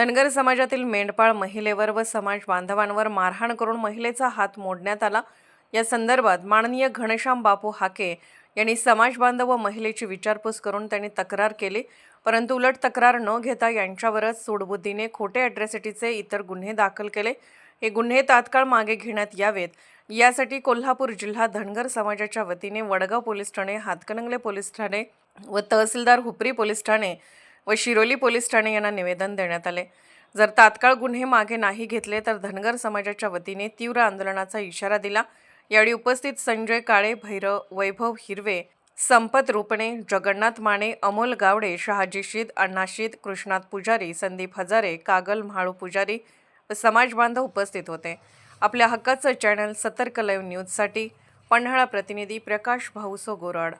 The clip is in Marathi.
धनगर समाजातील मेंढपाळ महिलेवर व समाज बांधवांवर मारहाण करून महिलेचा हात मोडण्यात आला. या संदर्भात माननीय घनश्याम बापू हाके यांनी समाज बांधव व महिलेची विचारपूस करून त्यांनी तक्रार केली. परंतु उलट तक्रार न घेता यांच्यावरच सूडबुद्धीने खोटे अॅट्रॉसिटीचे इतर गुन्हे दाखल केले. हे गुन्हे तात्काळ मागे घेण्यात यावेत. यासाठी कोल्हापूर जिल्हा धनगर समाजाच्या वतीने वडगाव पोलीस ठाणे हातकणंगले पोलीस ठाणे व तहसीलदार हुपरी पोलीस ठाणे व शिरोली पोलीस ठाणे यांना निवेदन देण्यात आले. जर तात्काळ गुन्हे मागे नाही घेतले तर धनगर समाजाच्या वतीने तीव्र आंदोलनाचा इशारा दिला. यावेळी उपस्थित संजय काळे भैरव वैभव हिरवे संपत रुपणे जगन्नाथ माने अमोल गावडे शहाजी शीद अण्णा कृष्णात पुजारी संदीप हजारे कागल म्हाळू पुजारी व समाज बांधव उपस्थित होते. आपल्या हक्काचं चॅनल सतर्क लाईव्ह न्यूजसाठी पन्हाळा प्रतिनिधी प्रकाश भाऊसो गोराड.